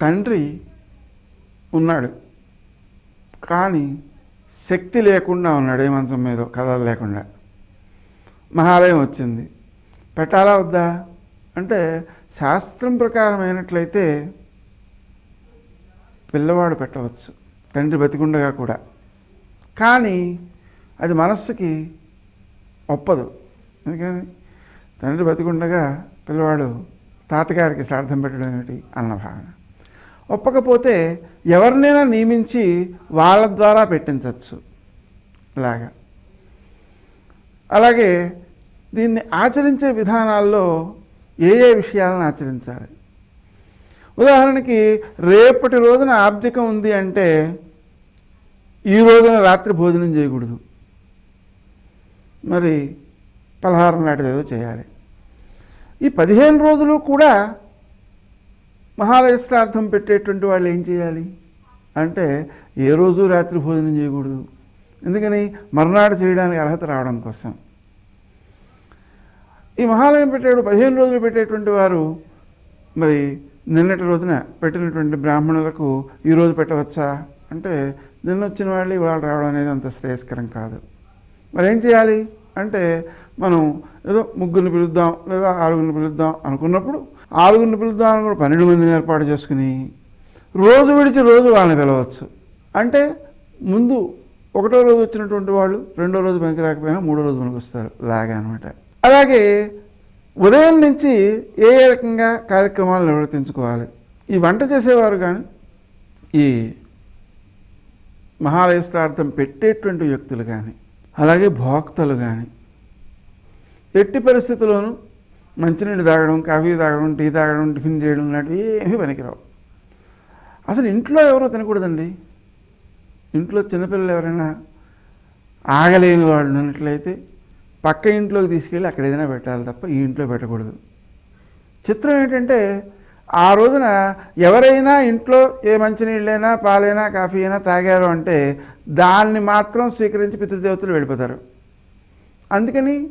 తండ్రి ఉన్నాడు. కానీ శక్తి లేకుండా ఉన్నాడు ఏ మంచం మీద కథలు లేకుండా. మహాలయం వచ్చింది. పెట్టాలా వద్దా? అంటే శాస్త్రం ప్రకారం అయినట్లయితే పిల్లవాడు పెట్టవచ్చు తండ్రి బతికుండగా కూడా. కానీ అది మనస్సుకి ఒప్పదు. ఎందుకని? తండ్రి బతికుండగా పిల్లవాడు తాతగారికి శ్రాద్ధం పెట్టడం ఏమిటి? అన్న భావన. ఒప్పకపోతే ఎవరినైనా నియమించి వాళ్ళ ద్వారా పెట్టించవచ్చు. అలాగా. అలాగే దీన్ని ఆచరించే విధానాల్లో ఏ ఏ విషయాలను ఆచరించాలి? ఉదాహరణకి రేపటి రోజున ఆబ్దికం ఉంది అంటే ఈ రోజున రాత్రి భోజనం చేయకూడదు. మరి పలహారం లాంటిది ఏదో చేయాలి. ఈ పదిహేను రోజులు కూడా మహాలయశ్రార్థం పెట్టేటువంటి వాళ్ళు ఏం చేయాలి? అంటే ఏ రోజు రాత్రి భోజనం చేయకూడదు. ఎందుకని? మర్నాడు చేయడానికి అర్హత రావడం కోసం. ఈ మహాలయం పెట్టాడు పదిహేను రోజులు పెట్టేటువంటి వారు మరి నిన్నటి రోజున పెట్టినటువంటి బ్రాహ్మణులకు ఈరోజు పెట్టవచ్చా? అంటే నిన్న వచ్చిన వాళ్ళు ఇవాళ రావడం అనేది అంత శ్రేయస్కరం కాదు. మరి ఏం చేయాలి? అంటే మనం ఏదో ముగ్గురిని పిలుద్దాం లేదా ఆరుగురిని పిలుద్దాం అనుకున్నప్పుడు ఆరుగురిని పిలుద్దాం అని కూడా పన్నెండు మందిని ఏర్పాటు చేసుకుని రోజు విడిచి రోజు వాళ్ళని పిలవచ్చు. అంటే ముందు ఒకటో రోజు వచ్చినటువంటి వాళ్ళు రెండో రోజు పనికి రాకపోయినా మూడో రోజు మనకు వస్తారు. లాగా అనమాట అలాగే ఉదయం నుంచి ఏ ఏ రకంగా కార్యక్రమాలు నిర్వర్తించుకోవాలి? ఈ వంట చేసేవారు కానీ ఈ మహాలయ మహాలయశ్రార్థం పెట్టేటువంటి వ్యక్తులు కానీ అలాగే భోక్తలు కానీ ఎట్టి పరిస్థితుల్లోనూ మంచినీళ్ళు తాగడం కాఫీ తాగడం టీ తాగడం టిఫిన్ చేయడం లాంటివి ఏమీ పనికిరావు. అసలు ఇంట్లో ఎవరో తినకూడదండి. ఇంట్లో చిన్నపిల్లలు ఎవరైనా ఆగలేని వాళ్ళు ఉన్నట్లయితే పక్క ఇంట్లోకి తీసుకెళ్ళి అక్కడ ఏదైనా పెట్టాలి తప్ప ఈ ఇంట్లో పెట్టకూడదు. చిత్రం ఏంటంటే ఆ రోజున ఎవరైనా ఇంట్లో ఏ మంచినీళ్ళైనా పాలైనా కాఫీ అయినా తాగారు అంటే దాన్ని మాత్రం స్వీకరించి పితృదేవతలు వెళ్ళిపోతారు. అందుకని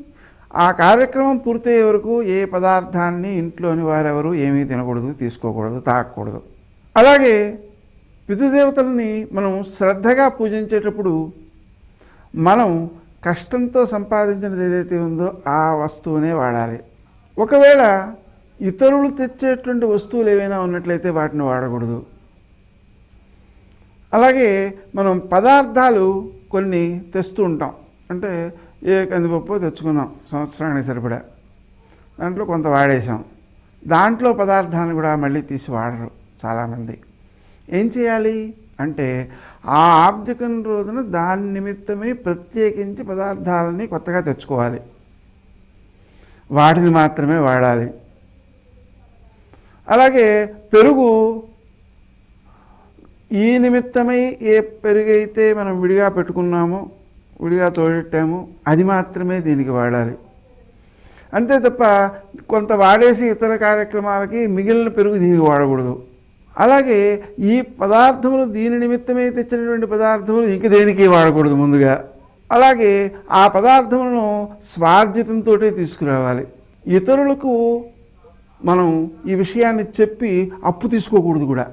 ఆ కార్యక్రమం పూర్తయ్యే వరకు ఏ పదార్థాన్ని ఇంట్లోని వారెవరు ఏమీ తినకూడదు తీసుకోకూడదు తాగకూడదు. అలాగే పితృదేవతల్ని మనం శ్రద్ధగా పూజించేటప్పుడు మనం కష్టంతో సంపాదించినది ఏదైతే ఉందో ఆ వస్తువునే వాడాలి. ఒకవేళ ఇతరులు తెచ్చేటువంటి వస్తువులు ఏవైనా ఉన్నట్లయితే వాటిని వాడకూడదు. అలాగే మనం పదార్థాలు కొన్ని తెస్తూ ఉంటాం. అంటే ఏ కందిపప్పు తెచ్చుకున్నాం. సంవత్సరానికి సరిపడా. దాంట్లో కొంత వాడేసాం దాంట్లో పదార్థాన్ని కూడా మళ్ళీ తీసి వాడరు చాలామంది. ఏం చేయాలి? అంటే ఆ ఆబ్జకం రోజున దాని నిమిత్తమే ప్రత్యేకించి పదార్థాలని కొత్తగా తెచ్చుకోవాలి. వాటిని మాత్రమే వాడాలి. అలాగే పెరుగు ఈ నిమిత్తమై ఏ పెరుగైతే మనం విడిగా పెట్టుకున్నామో విడిగా తోడెట్టాము. అది మాత్రమే దీనికి వాడాలి. అంతే తప్ప కొంత వాడేసి ఇతర కార్యక్రమాలకి మిగిలిన పెరుగు దీనికి వాడకూడదు. అలాగే ఈ పదార్థములు దీని నిమిత్తమే తెచ్చినటువంటి పదార్థములు ఇంక దేనికి వాడకూడదు ముందుగా. అలాగే ఆ పదార్థములను స్వార్జితంతో తీసుకురావాలి. ఇతరులకు మనం ఈ విషయాన్ని చెప్పి అప్పు తీసుకోకూడదు కూడా.